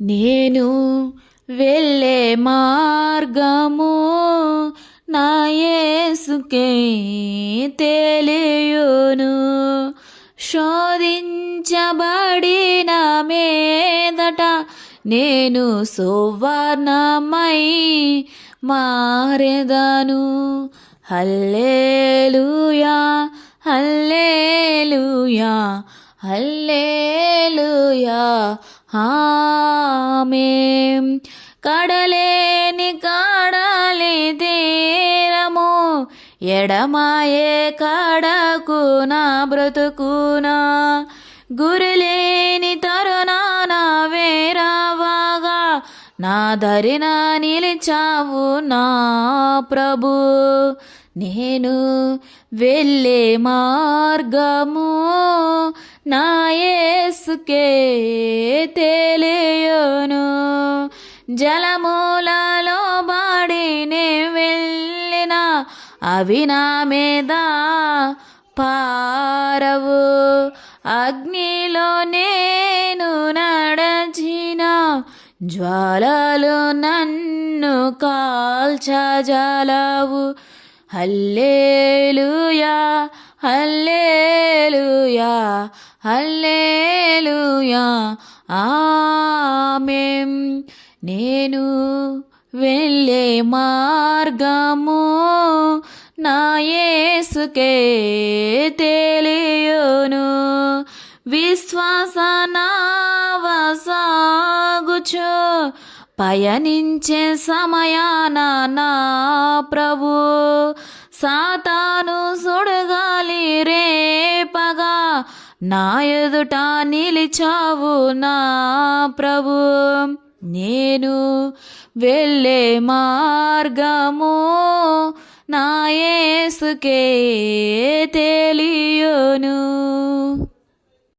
నేను వెళ్ళే మార్గము నా యేసుకే తెలియును. శోధించబడిన మీదట నేను సువర్ణమై మారెదను. హల్లేలుయా హల్లేలుయా హల్లేలుయా. ఆమేన్ కడలేని కాడలి తీరము ఎడమాయే కడకు నా బ్రతుకునా. గురిలేని తరుణాన వేరావాగా నా ధరిన నిలిచావు నా ప్రభు. నేను వెళ్ళే మార్గము నాయేసుకే తెలియను. జలమూలలో బాడినే వెళ్ళిన అవి నా మీద పారవు. అగ్నిలో నేను నడచిన జ్వాలలు నన్ను కాల్చజాలవు. Hallelujah హల్లే hallelujah ఆమేం. నేను వెళ్ళే మార్గము నాయసుకే తెలియను తెలియును. విశ్వాస నావసాగుచు పయనించే సమయాన నా ప్రభు. సాతాను సుడగాలి నా ఎదుట నిలిచావు నా ప్రభు. నేను వెళ్ళే మార్గము నాయసుకే తెలియను.